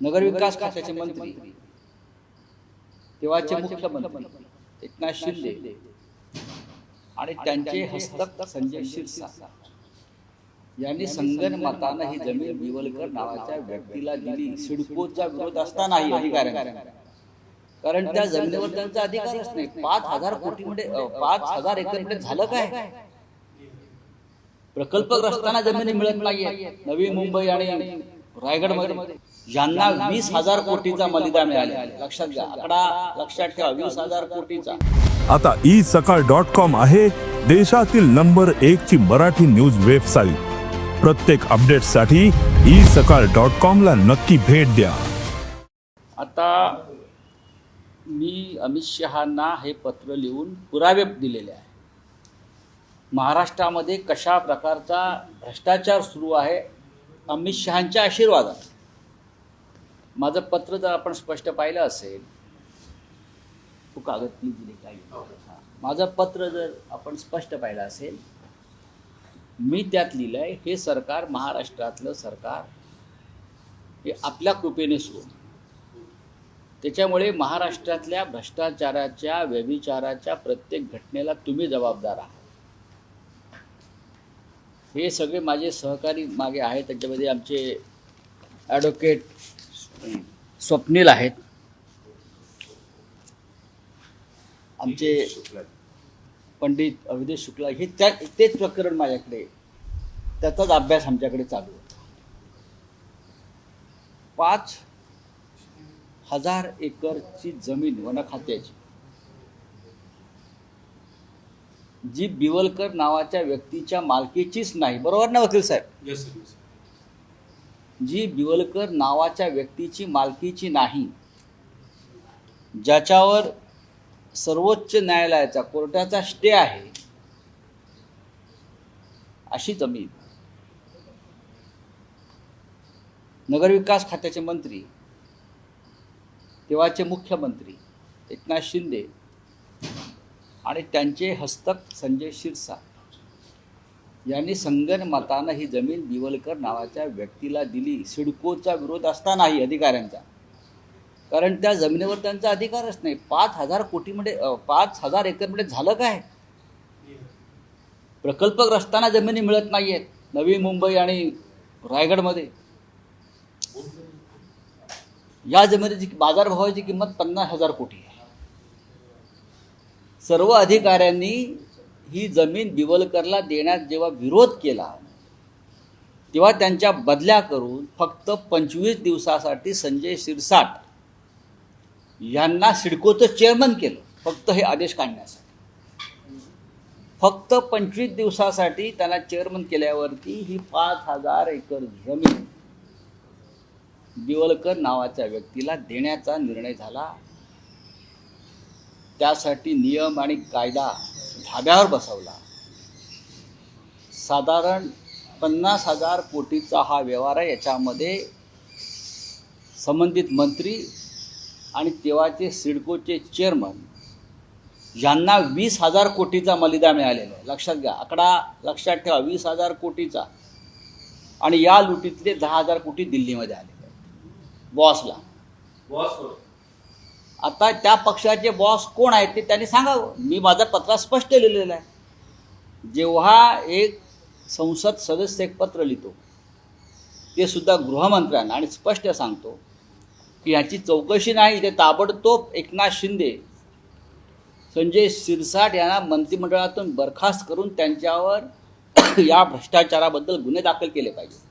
नगरविकास खात्याचे मंत्री. तेव्हाचे मुख्यमंत्री. एकनाथ शिंदे. आणि त्यांचे हस्तक संजय शिरसाट. यांनी संगनमतानं ही जमीन बिवलकर नावाच्या व्यक्तीला दिली. सिडकोचा विरोध असतानाही अधिकाऱ्यांचा. कारण त्या जमिनीवर त्यांचा अधिकारच नाही. पाच हजार कोटी मध्ये पाच हजार एकरमध्ये झालं काय? प्रकल्पग्रस्तांना जमिनी मिळत नाहीये नवी मुंबई आणि रायगडमध्ये ज्यांना वीस हजार कोटीचा मलिदा मिळाला लक्षात घ्या. आकडा लक्षात ठेवा. वीस हजार कोटीचा. आता ई सकाळ डॉट कॉम आहे देशातील नंबर एक ची मराठी न्यूज वेबसाईट प्रत्येक अपडेटसाठी ई सकाळ डॉट कॉम ला नक्की भेट द्या. आता मी अमित शहांना हे पत्र लिहून पुरावे दिलेले आहे. महाराष्ट्रामध्ये कशा प्रकारचा भ्रष्टाचार सुरू आहे? अमित शहांच्या आशीर्वादात माझं पत्र जर आपण स्पष्ट पाहिलं असेल तू कागद प्लीज दिले काय? माझं पत्र जर आपण स्पष्ट पाहिलं असेल मी त्यात लिहिलं आहे हे सरकार महाराष्ट्रातलं सरकार हे आपल्या कृपेने सुरू. त्याच्यामुळे महाराष्ट्रातल्या भ्रष्टाचाराच्या व्यभिचाराच्या प्रत्येक घटनेला तुम्ही जबाबदार आहात. हे सगळे माझे सहकारी मागे आहेत त्याच्यामध्ये आमचे ॲडव्होकेट स्वप्नील आहेत. आमचे पंडित अविदेश शुक्ला हे त्या तेच प्रकरण माझ्याकडे त्याचाच अभ्यास आमच्याकडे चालू होता. पाच हजार एकरची जमीन वनखात्याची. जी बिवलकर नावाच्या व्यक्तीच्या मालकीचीच नाही. बरोबर ना वकील साहेब? जी बिवलकर नावाच्या व्यक्तीची मालकीची नाही ज्याच्यावर सर्वोच्च न्यायालयाचा कोर्टाचा स्टे आहे अशी जमीन. नगरविकास खात्याचे मंत्री तेव्हाचे मुख्यमंत्री एकनाथ शिंदे आणि त्यांचे हस्तक संजय शिरसाट. यांनी संगनमतानं ही जमीन दिवलकर नावाच्या व्यक्तीला दिली. सिडकोचा विरोध असतानाही अधिकाऱ्यांचा. कारण त्या जमिनीवर त्यांचा अधिकारच नाही. पाच हजार कोटीमध्ये पाच हजार एकरमध्ये झालं काय? प्रकल्पग्रस्तांना जमिनी मिळत नाही आहेत नवी मुंबई आणि रायगडमध्ये. या जमिनीची बाजारभावाची किंमत पन्नास हजार कोटी आहे. सर्व अधिकाऱ्यांनी ही जमीन बिवलकरला देण्यास जेव्हा विरोध केला तेव्हा त्यांच्या बदल्या करून फक्त पंचवीस दिवसासाठी संजय शिरसाट यांना सिडकोचं चेअरमन केलं फक्त हे आदेश काढण्यासाठी. फक्त पंचवीस दिवसासाठी त्यांना चेअरमन केल्यावरती ही पाच हजार एकर जमीन दिवलकर नावाच्या व्यक्तीला देण्याचा निर्णय झाला. त्यासाठी नियम आणि कायदा धाब्यावर बसवला. साधारण पन्नास हजार कोटीचा हा व्यवहार आहे. याच्यामध्ये संबंधित मंत्री आणि तेव्हाचे सिडकोचे चेअरमन यांना वीस हजार कोटीचा मलिदा मिळालेला आहे. लक्षात घ्या आकडा लक्षात ठेवा वीस हजार कोटीचा. आणि या लुटीतले दहा हजार कोटी दिल्लीमध्ये आलेले आहेत. बॉसला. बॉस आता त्या पक्षाचे बॉस कोण आहेत ते त्यांनी सांगावं. मी माझा पत्रात स्पष्ट लिहिलेलं आहे. जेव्हा एक संसद सदस्य एक पत्र लिहितो ते सुद्धा गृहमंत्र्यांना आणि स्पष्ट सांगतो की ह्याची चौकशी नाही ते ताबडतोब एकनाथ शिंदे संजय शिरसाट यांना मंत्रिमंडळातून बरखास्त करून त्यांच्यावर या भ्रष्टाचाराबद्दल गुन्हे दाखल केले पाहिजे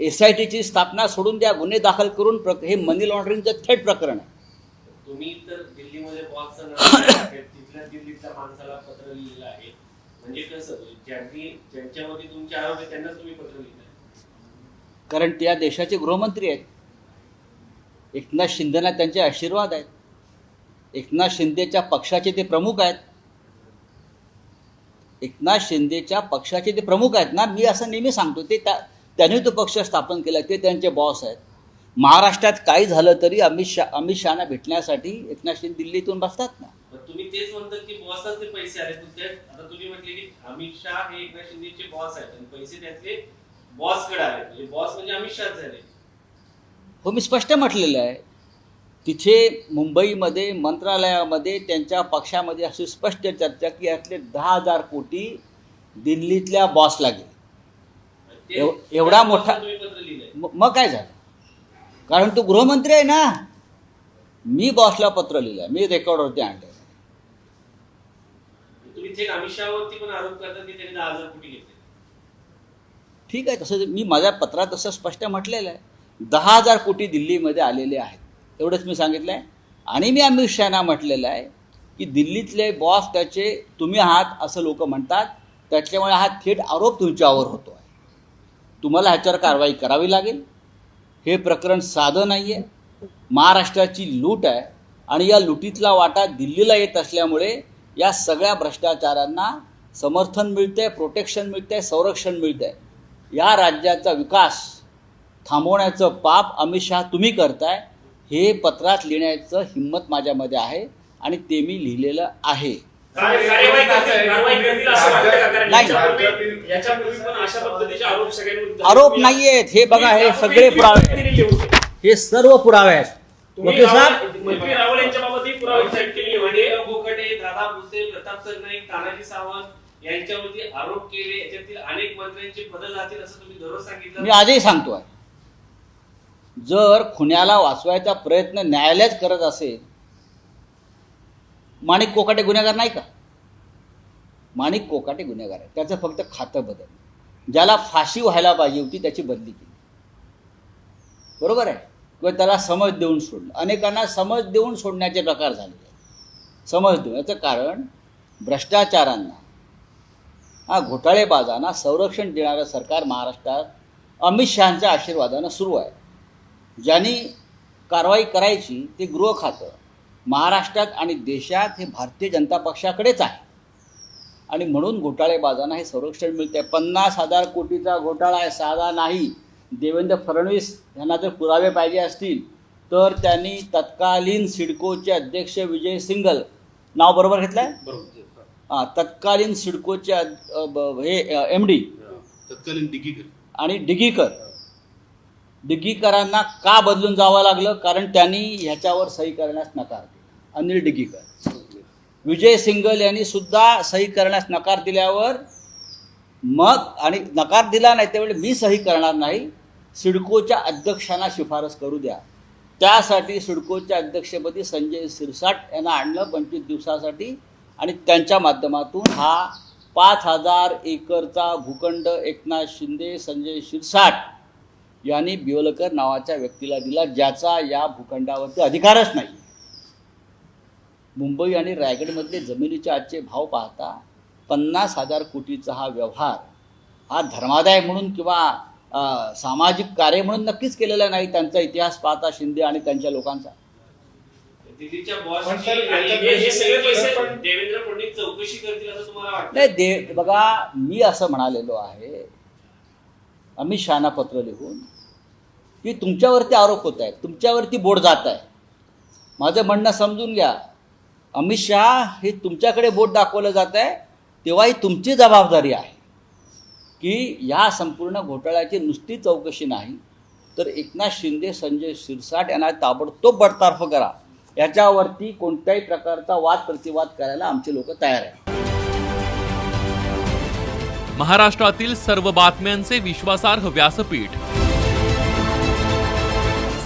एस आय टीची स्थापना सोडून द्या गुन्हे दाखल करून प्रक हे मनी लॉन्ड्रिंगचं थेट प्रकरण आहे. तुम्ही तर दिल्लीमध्ये तिथल्या दिल्लीतल्या माणसाला पत्र लिहिलेलं आहे. म्हणजे कसं ज्यांनी ज्यांच्यामध्ये तुमचे आरोप आहे त्यांनाच तुम्ही पत्र लिहिलं कारण ते या देशाचे गृहमंत्री आहेत. एकनाथ शिंदेना त्यांचे आशीर्वाद आहेत. एकनाथ शिंदेच्या पक्षाचे ते प्रमुख आहेत. एकनाथ शिंदेच्या पक्षाचे ते प्रमुख आहेत ना मी असं नेहमी सांगतो ते त्या त्यांनी तो पक्ष स्थापन केला ते त्यांचे बॉस आहेत. महाराष्ट्रात काही झालं तरी अमित शहा अमित शहाना भेटण्यासाठी एकनाथ शिंदे दिल्लीतून बसतात ना. तुम्ही तेच म्हणता की बॉसच ते पैसे आले तुमचे. आता तुम्ही म्हटले की अमित शहा हे एकनाथ शिंदेचे बॉस आहेत आणि पैसे त्यातले बॉसकडे आले. म्हणजे बॉस म्हणजे अमित शहा झाले. हो मी स्पष्ट म्हटलेलं आहे. तिथे मुंबईमध्ये मंत्रालयामध्ये त्यांच्या पक्षामध्ये अशी स्पष्ट चर्चा की यातले दहा हजार कोटी दिल्लीतल्या बॉसला गेले. एव- एवढा मोठा- मग काय झालं? कारण तो गृहमंत्री आहे ना? मी बॉसला पत्र लिहिलं मी रेकॉर्डवरती आणलं तुम्ही थेट अमित शहावरती पण आरोप करता की त्यांनी दहा हजार कोटी घेतले. ठीक आहे तसं मी माझ्या पत्रात तसं स्पष्ट म्हटलेलं आहे. दहा हजार कोटी दिल्लीमध्ये आलेले आहेत. एवढंच मी सांगितलं आहे आणि मी अमित शहाना म्हटलेलं आहे की दिल्लीतले बॉस त्याचे तुम्ही आहात असं लोक म्हणतात. त्याच्यामुळे हा थेट आरोप तुमच्यावर होतो आहे तुम्हाला ह्याच्यावर कारवाई करावी लागेल. हे प्रकरण साधं नाही आहे महाराष्ट्राची लूट आहे आणि या लुटीतला वाटा दिल्लीला येत असल्यामुळे या सगळ्या भ्रष्टाचारांना समर्थन मिळतंय प्रोटेक्शन मिळतंय संरक्षण मिळतंय. या राज्याचा विकास थांबवण्याचं पाप अमित शहा तुम्ही करताय हे पत्रात लिहिण्याचं हिंमत माझ्यामध्ये आहे आणि ते मी लिहिलेलं आहे. आरोप सगळ्यांविरुद्ध आरोप नाही आहेत हे बघा हे सगळे पुरावे आहेत. हे सर्व पुरावे आहेत. वकील साहेब? रावल- मंत्री रावल यांच्या बाबतही पुरावे साईड केले म्हणजे बोकटे दादा भुसे प्रताप सरनाईक तानाजी सावंत यांच्यावरती आरोप केले. याच्यातील अनेक मंत्र्यांची पदं जातील असं तुम्ही दररोज सांगितलं. मी आजही सांगतोय. जर खुन्याला वाचवायचा प्रयत्न न्यायालयच करत असेल माणिक कोकाटे गुन्हेगार नाही का? माणिक कोकाटे गुन्हेगार आहे. त्याचं फक्त खातं बदल ज्याला फाशी व्हायला पाहिजे होती त्याची बदली केली. बरोबर आहे? किंवा त्याला समज देऊन सोडलं. अनेकांना समज देऊन सोडण्याचे प्रकार झालेले आहेत. समज देऊन याचं कारण भ्रष्टाचारांना हा घोटाळेबाजांना संरक्षण देणारं सरकार महाराष्ट्रात अमित शहाच्या आशीर्वादानं सुरू आहे. ज्यांनी कारवाई करायची ते गृह खातं महाराष्ट्रात आणि देशात हे भारतीय जनता पक्षाकडेच आहे. आणि म्हणून घोटाळेबाजांना हे संरक्षण मिळते पन्नास हजार कोटीचा घोटाळा आहे साधा नाही. देवेंद्र फडणवीस यांना जर पुरावे पाहिजे असतील तर त्यांनी तत्कालीन सिडकोचे अध्यक्ष विजय सिंगल नाव बरोबर घेतलं आहे बरोबर. हां तत्कालीन सिडकोचे हे एम डी तत्कालीन डिगी आणि डिगीकर. डिगीकरांना का बदलून जावं लागलं? कारण त्यांनी ह्याच्यावर सही करण्यास नकार दिला. अनिल डिगीकर. विजय सिंगल यांनी सुद्धा सही करण्यास नकार दिल्यावर मग आणि नकार दिला नाही त्यावेळी मी सही करणार नाही. सिडकोच्या अध्यक्षांना शिफारस करू द्या. त्यासाठी सिडकोच्या अध्यक्षपदी संजय सिरसाट यांना आणलं पंचवीस दिवसासाठी आणि त्यांच्या माध्यमातून हा पाच हजार एकरचा भूखंड एकनाथ शिंदे संजय शिरसाट यांनी बिवलकर नावाच्या व्यक्तीला दिला ज्याचा या भूखंडावरती अधिकारच नाही. मुंबई आणि रायगडमधले जमिनीचे आजचे भाव पाहता पन्नास हजार कोटीचा हा व्यवहार हा धर्मादाय म्हणून किंवा सामाजिक कार्य म्हणून नक्कीच केलेला नाही त्यांचा इतिहास पाहता शिंदे आणि त्यांच्या लोकांचा. दिल्लीच्या पण बॉसची सर, आणि याच्यात सगळे पैसे पण- देवेंद्र फडणवीस चौकशी करतील असं तुम्हाला वाटतं? नाही दे बघा मी असं म्हणालेलो आहे अमित शहाना पत्र लिहून की तुमच्यावरती आरोप होत आहेत तुमच्यावरती बोट जात आहे. माझं म्हणणं समजून घ्या. अमित शहा हे तुमच्याकडे बोट दाखवलं जात आहे तेव्हाही तुमची जबाबदारी आहे. की या संपूर्ण घोटाळ्याची नुसती चौकशी नाही तर एकनाथ शिंदे संजय शिरसाट यांना ताबडतोब बडतर्फ करा. याच्यावरती कोणत्याही प्रकारचा वाद प्रतिवाद करायला आमचे लोक तयार आहेत. महाराष्ट्रातील सर्व बातम्यांचे विश्वासार्ह व्यासपीठ